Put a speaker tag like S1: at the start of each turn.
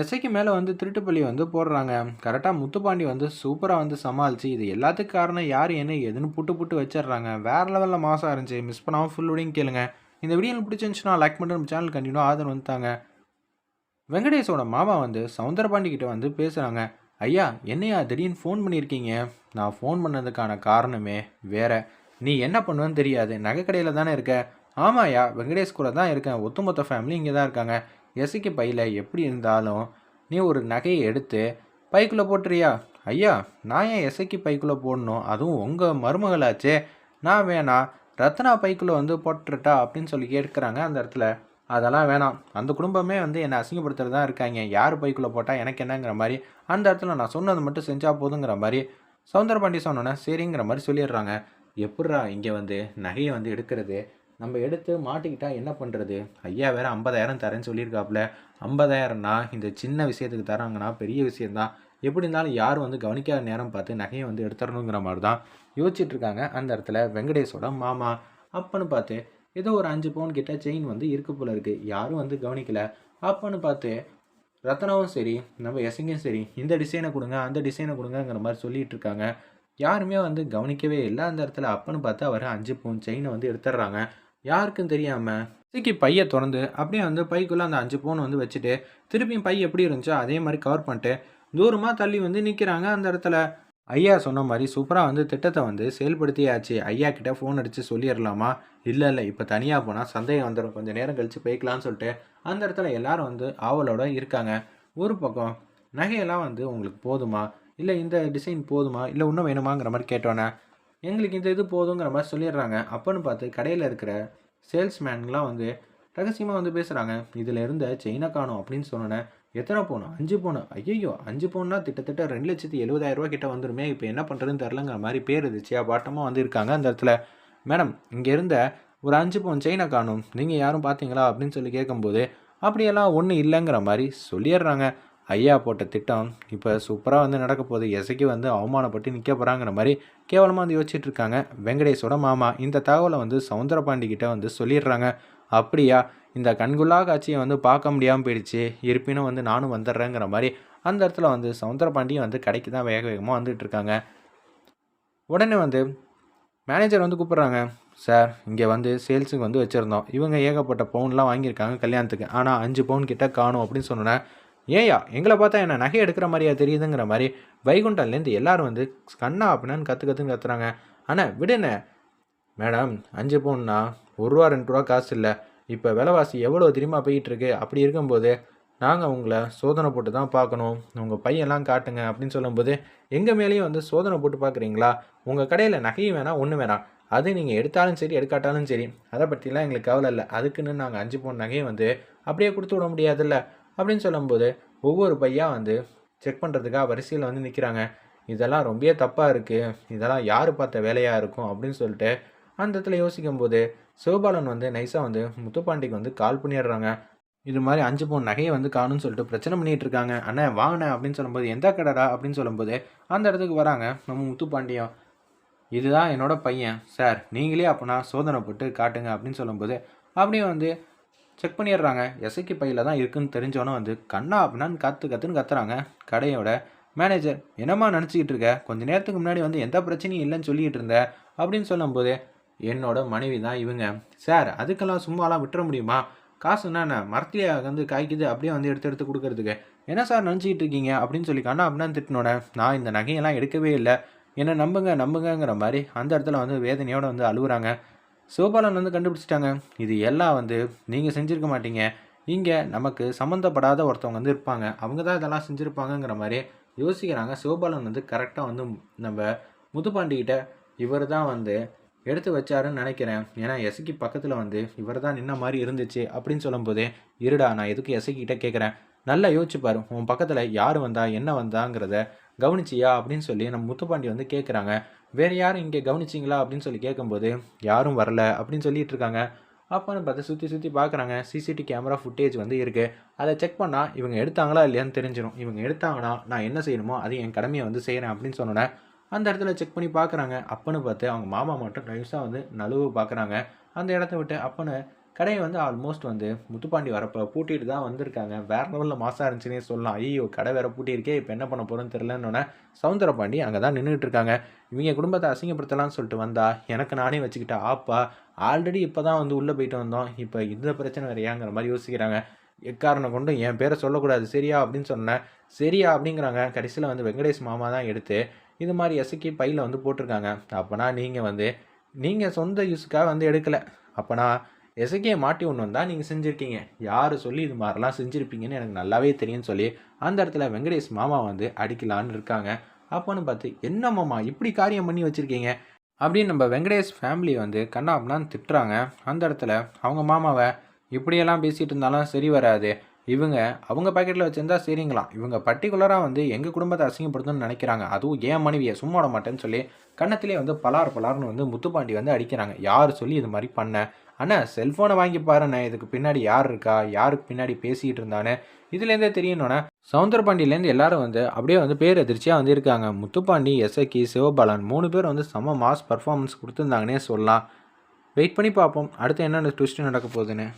S1: எஸ்ஐக்கு மேலே வந்து திருட்டுப்பள்ளி வந்து போடுறாங்க. கரெக்டாக முத்துப்பாண்டி வந்து சூப்பராக வந்து சமாளித்து இது எல்லாத்துக்கும் காரணம் யார் என்ன எதுன்னு புட்டு புட்டு வச்சிடுறாங்க. வேறு லெவலில் மாதம் இருந்துச்சு மிஸ் பண்ணாமல் ஃபுல் விடையும் கேளுங்க. இந்த வீடியோ பிடிச்சிருந்துச்சுன்னா லைக் பண்ணிட்டு நம்ம சேனல் கண்டினியூ ஆதரவு வந்துட்டாங்க வெங்கடேஷோட மாமா வந்து சவுந்தரபாண்டி கிட்ட வந்து பேசுகிறாங்க ஐயா என்னையா திடீர்னு ஃபோன் பண்ணியிருக்கீங்க? நான் ஃபோன் பண்ணதுக்கான காரணமே வேற. நீ என்ன பண்ணுவேன்னு தெரியாது. நகைக்கடையில் தானே இருக்க. ஆமாய்யா வெங்கடேஷ் கூட தான் இருக்கேன். ஒத்துமொத்த ஃபேமிலி இங்கே தான் இருக்காங்க. எசைக்கு பையில் எப்படி இருந்தாலும் நீ ஒரு நகையை எடுத்து பைக்குள்ளே போட்டுறியா? ஐயா நான் ஏன் எசைக்கு பைக்குள்ளே போடணும்? அதுவும் உங்கள் மருமகளாச்சே. நான் வேணாம் ரத்னா பைக்குள்ளே வந்து போட்டுட்டா அப்படின்னு சொல்லி கேட்குறாங்க அந்த இடத்துல. அதெல்லாம் வேணாம். அந்த குடும்பமே வந்து என்னை அசிங்கப்படுத்துறது தான் இருக்காங்க. யார் பைக்குள்ளே போட்டால் எனக்கு என்னங்கிற மாதிரி அந்த இடத்துல நான் சொன்னது மட்டும் செஞ்சால் போதுங்கிற மாதிரி சவுந்தரபாண்டி சொன்னோன்னே சரிங்கிற மாதிரி சொல்லிடுறாங்க. எப்பட்றா இங்கே வந்து நகையை வந்து எடுக்கிறது? நம்ம எடுத்து மாட்டிக்கிட்டா என்ன பண்ணுறது ஐயா வேற ஐம்பதாயிரம் தரேன்னு சொல்லியிருக்காப்புல ஐம்பதாயிரம்னா இந்த சின்ன விஷயத்துக்கு தராங்கன்னா பெரிய விஷயந்தான் எப்படி இருந்தாலும் யார் வந்து கவனிக்காத நேரம் பார்த்து நகையை வந்து எடுத்துடணுங்கிற மாதிரி தான் யோசிச்சுட்ருக்காங்க. அந்த இடத்துல வெங்கடேஷோட மாமா. அப்பன்னு பார்த்து ஏதோ ஒரு அஞ்சு பவுன் கிட்ட செயின் வந்து இருக்கு போல இருக்குது யாரும் வந்து கவனிக்கல. அப்பன்னு பார்த்து ரத்னாவும் சரி நம்ம எசங்கும் சரி இந்த டிசைனை கொடுங்க அந்த டிசைனை கொடுங்கங்கிற மாதிரி சொல்லிட்டு இருக்காங்க யாருமே வந்து கவனிக்கவே இல்லை. அந்த இடத்துல அப்பன்னு பார்த்து அவர் அஞ்சு பவுன் செயினை வந்து எடுத்துடுறாங்க. யாருக்கும் தெரியாமல் சிக்கி பையை திறந்து அப்படியே வந்து பைக்குள்ளே அந்த அஞ்சு பவுன் வந்து வச்சுட்டு திருப்பியும் பை எப்படி இருந்துச்சோ அதே மாதிரி கவர் பண்ணிட்டு தூரமாக தள்ளி வந்து நிற்கிறாங்க அந்த இடத்துல. ஐயா சொன்ன மாதிரி சூப்பராக வந்து திட்டத்தை வந்து செயல்படுத்தியாச்சு. ஐயா கிட்ட ஃபோன் அடித்து சொல்லிடலாமா? இல்லை இல்லை. இப்போ தனியாக போனால் சந்தேகம் வந்துடும் கொஞ்சம் நேரம் கழித்து போய்க்கலாம்னு சொல்லிட்டு அந்த இடத்துல எல்லாரும் வந்து ஆவலோட இருக்காங்க. ஒரு பக்கம் நகையெல்லாம் வந்து உங்களுக்கு போதுமா? இல்லை இந்த டிசைன் போதுமா? இல்லை இன்னும் வேணுமாங்கிற மாதிரி கேட்டோன்னே எங்களுக்கு இந்த இது போதுங்கிற மாதிரி சொல்லிடுறாங்க. அப்போன்னு பார்த்து கடையில் இருக்கிற சேல்ஸ்மேன்லாம் வந்து ரகசியமாக வந்து பேசுகிறாங்க இதில் இருந்த செயினை காணும் அப்படின்னு சொன்னோன்னே எத்தனை பவுன் அஞ்சு பவுன் ஐயோ அஞ்சு பவுன்னா கிட்டத்தட்ட ரெண்டு லட்சத்தி எழுபதாயிரம் ரூபா கிட்ட வந்துருமே. இப்போ என்ன பண்ணுறதுன்னு தெரிலங்கிற மாதிரி பேர் இருந்துச்சு பாட்டமாக வந்து இருக்காங்க அந்த இடத்துல. மேடம் இங்கே இருந்த ஒரு அஞ்சு பவுன் செயினை காணும். நீங்கள் யாரும் பார்த்தீங்களா அப்படின்னு சொல்லி கேட்கும்போது அப்படியெல்லாம் ஒன்றும் இல்லைங்கிற மாதிரி சொல்லிடுறாங்க. ஐயா போட்ட திட்டம் இப்போ சூப்பராக வந்து நடக்க போகுது. எசைக்கு வந்து அவமானப்பட்டு நிற்க போகிறாங்கிற மாதிரி கேவலமாக வந்து யோசிச்சுட்டு இருக்காங்க. வெங்கடேஷோட மாமா இந்த தகவலை வந்து சவுந்தரபாண்டி கிட்ட வந்து சொல்லிடுறாங்க. அப்படியா? இந்த கண்குள்ளா காட்சியை வந்து பார்க்க முடியாமல் போயிடுச்சு. இருப்பினும் வந்து நானும் வந்துடுறேங்கிற மாதிரி அந்த இடத்துல வந்து சவுந்தரபாண்டியும் வந்து கடைக்கு தான் வேக வேகமாக வந்துட்டு இருக்காங்க. உடனே வந்து மேனேஜர் வந்து கூப்பிட்றாங்க. சார் இங்கே வந்து சேல்ஸுக்கு வந்து வச்சுருந்தோம். இவங்க ஏகப்பட்ட பவுன்லாம் வாங்கியிருக்காங்க கல்யாணத்துக்கு. ஆனால் அஞ்சு பவுன் கிட்ட காணும் அப்படின்னு சொன்னேன் ஏயா எங்களை பார்த்தா என்ன நகை எடுக்கிற மாதிரியா தெரியுதுங்கிற மாதிரி வைகுண்டன்லேருந்து எல்லாரும் வந்து கண்ணா அப்படின்னு கற்று கற்றுன்னு கத்துறாங்க. ஆனால் விடுண்ணே. மேடம் அஞ்சு பவுன்னா ஒரு ரூபா ரெண்டு ரூபா காசு இல்லை. இப்போ விலைவாசி எவ்வளோ தெரியுமா போயிட்டுருக்கு? அப்படி இருக்கும்போது நாங்கள் உங்களை சோதனை போட்டு தான் பார்க்கணும். உங்கள் பையெல்லாம் காட்டுங்க அப்படின்னு சொல்லும்போது எங்கள் மேலேயும் வந்து சோதனை போட்டு பார்க்குறீங்களா? உங்கள் கடையில் நகையும் வேணாம் ஒன்று வேணாம். அது நீங்கள் எடுத்தாலும் சரி எடுக்காட்டாலும் சரி அதை பற்றிலாம் எங்களுக்கு கவலை இல்லை. அதுக்குன்னு நாங்கள் அஞ்சு பவுன் நகையை வந்து அப்படியே கொடுத்து விட முடியாதுல்ல. அப்படின்னு சொல்லும்போது ஒவ்வொரு பையன் வந்து செக் பண்ணுறதுக்காக வரிசையில் வந்து நிற்கிறாங்க இதெல்லாம் ரொம்பவே தப்பாக இருக்குது இதெல்லாம் யார் பார்த்த வேலையாக இருக்கும் அப்படின்னு சொல்லிட்டு அந்த இடத்துல யோசிக்கும் போது சிவபாலன் வந்து நைஸாக வந்து முத்துப்பாண்டிக்கு வந்து கால் பண்ணிடுறாங்க. இது மாதிரி அஞ்சு பவுன் நகையை வந்து காணும்னு சொல்லிட்டு பிரச்சனை பண்ணிகிட்டு இருக்காங்க. அண்ணே வாங்கினேன் அப்படின்னு சொல்லும்போது எந்த கடடா அப்படின்னு சொல்லும்போது அந்த இடத்துக்கு வராங்க நம்ம முத்துப்பாண்டியம். இதுதான் என்னோட பையன். சார் நீங்களே அப்போனா சோதனை போட்டு காட்டுங்க அப்படின்னு சொல்லும்போது அப்படியே வந்து செக் பண்ணிடுறாங்க. எசைக்கு பையில் தான் இருக்குன்னு தெரிஞ்சவொன்னே வந்து கண்ணா அப்படின்னான்னு கற்று கற்றுன்னு கத்துறாங்க. கடையோட மேனேஜர் என்னம்மா நினச்சிக்கிட்டு இருக்க? கொஞ்ச நேரத்துக்கு முன்னாடி வந்து எந்த பிரச்சனையும் இல்லைன்னு சொல்லிக்கிட்டு இருந்த? அப்படின்னு சொல்லும்போது என்னோட மனைவி தான் இவங்க. சார் அதுக்கெல்லாம் சும்மாலாம் விட்டுற முடியுமா? காசு என்னென்ன மரத்திலே வந்து காய்க்குது அப்படியே வந்து எடுத்து எடுத்து கொடுக்கறதுக்கு. என்ன சார் நினச்சிக்கிட்டு இருக்கீங்க? அப்படின்னு சொல்லி கண்ணா அப்படின்னு திட்டினோட நான் இந்த நகையெல்லாம் எடுக்கவே இல்லை. என்னை நம்புங்க நம்புங்கங்கிற மாதிரி அந்த இடத்துல வந்து வேதனையோடு வந்து அழுகுறாங்க. சிவபாலன் வந்து கண்டுபிடிச்சிட்டாங்க. இது எல்லாம் வந்து நீங்கள் செஞ்சுருக்க மாட்டீங்க. இங்கே நமக்கு சம்மந்தப்படாத ஒருத்தவங்க வந்து இருப்பாங்க. அவங்க தான் இதெல்லாம் செஞ்சுருப்பாங்கங்கிற மாதிரி யோசிக்கிறாங்க. சிவபாலன் வந்து கரெக்டாக வந்து நம்ம முத்துப்பாண்டிகிட்ட இவர் தான் வந்து எடுத்து வச்சாருன்னு நினைக்கிறேன். ஏன்னா எசைக்கு பக்கத்தில் வந்து இவர் தான் நின்ன மாதிரி இருந்துச்சு அப்படின்னு சொல்லும்போது இருடா நான் எதுக்கு எசைக்கிட்ட கேட்குறேன் நல்லா யோசிச்சுப்பார் உன் பக்கத்தில் யார் வந்தா என்ன வந்தாங்கிறத கவனிச்சியா அப்படின்னு சொல்லி நம்ம முத்துப்பாண்டி வந்து கேட்குறாங்க வேறு யாரும் இங்கே கவனிச்சிங்களா அப்படின்னு சொல்லி கேட்கும்போது யாரும் வரல அப்படின்னு சொல்லிட்டு இருக்காங்க. அப்போன்னு பார்த்து சுற்றி சுற்றி பார்க்குறாங்க சிசிடி கேமரா ஃபுட்டேஜ் வந்து இருக்குது அதை செக் பண்ணால் இவங்க எடுத்தாங்களா இல்லையான்னு தெரிஞ்சிடும் இவங்க எடுத்தாங்கன்னா நான் என்ன செய்யணுமோ அது என் கடமையை வந்து செய்கிறேன் அப்படின்னு சொன்னோன்னே அந்த இடத்துல செக் பண்ணி பார்க்குறாங்க அப்பன்னு பார்த்து அவங்க மாமா மட்டும் நைஸாக வந்து நழுவு பார்க்குறாங்க அந்த இடத்த விட்டு அப்பனை கடையை வந்து ஆல்மோஸ்ட் வந்து முத்துப்பாண்டி வரப்போ பூட்டிட்டு தான் வந்திருக்காங்க. வேற லெவலில் மாசாக இருந்துச்சுன்னே சொல்லலாம். ஐயோ கடை வேற பூட்டியிருக்கே இப்போ என்ன பண்ண போகிறோன்னு தெரிலன்னொன்னே சவுந்தரபாண்டி அங்கே தான் நின்றுட்டு இருக்காங்க இவங்க குடும்பத்தை அசிங்கப்படுத்தலாம்னு சொல்லிட்டு வந்தா எனக்கு நானே வச்சுக்கிட்ட ஆப்பா ஆல்ரெடி இப்போ தான் வந்து உள்ளே போயிட்டு வந்தோம். இப்போ இந்த பிரச்சனை வேறையாங்கிற மாதிரி யோசிக்கிறாங்க. எக்காரணம் கொண்டு என் பேரை சொல்லக்கூடாது. சரியா அப்படின்னு சொன்னேன். சரியா அப்படிங்கிறாங்க. கடைசியில் வந்து வெங்கடேஷ் மாமா தான் எடுத்து இது மாதிரி எசக்கி பையில் வந்து போட்டிருக்காங்க. அப்போனா நீங்கள் வந்து நீங்கள் சொந்த யூஸுக்காக வந்து எடுக்கலை. அப்போனா எசக்கியை மாட்டி ஒன்று வந்தால் நீங்கள் செஞ்சுருக்கீங்க. யார் சொல்லி இது மாதிரிலாம் செஞ்சுருப்பீங்கன்னு எனக்கு நல்லாவே தெரியும்னு சொல்லி அந்த இடத்துல வெங்கடேஷ் மாமா வந்து அடிக்கலான்னு இருக்காங்க. அப்போன்னு பார்த்து என்ன மாமா இப்படி காரியம் பண்ணி வச்சுருக்கீங்க? அப்படின்னு நம்ம வெங்கடேஷ் ஃபேமிலி வந்து கண்ணாப்னான்னு திட்டுறாங்க. அந்த இடத்துல அவங்க மாமாவை இப்படியெல்லாம் பேசிகிட்டு இருந்தாலும் சரி வராது. இவங்க அவங்க பாக்கெட்டில் வச்சுருந்தா சரிங்களாம். இவங்க பர்டிகுலராக வந்து எங்கள் குடும்பத்தை அசிங்கப்படுத்தணும்னு நினைக்கிறாங்க. அதுவும் ஏன் மனைவியை சும்மா விட மாட்டேன்னு சொல்லி கன்னத்திலே வந்து பலார் பலார்னு வந்து முத்துப்பாண்டி வந்து அடிக்கிறாங்க. யார் சொல்லி இது மாதிரி பண்ண? அண்ணா செல்ஃபோனை வாங்கி பாருண்ணே. இதுக்கு பின்னாடி யார் இருக்கா? யாருக்கு பின்னாடி பேசிக்கிட்டு இருந்தானே இதுலேருந்தே தெரியணுண்ணே சவுந்தரபாண்டியிலேருந்து எல்லாரும் வந்து அப்படியே வந்து பேர் எதிர்ச்சியாக வந்து இருக்காங்க. முத்துப்பாண்டி எஸ்எக்கி சிவபாலன் மூணு பேர் வந்து செம்ம மாஸ் பர்ஃபார்மன்ஸ் கொடுத்துருந்தாங்கன்னே சொல்லலாம். வெயிட் பண்ணி பார்ப்போம். அடுத்து என்னென்ன ட்விஸ்ட் நடக்க போகுதுன்னு.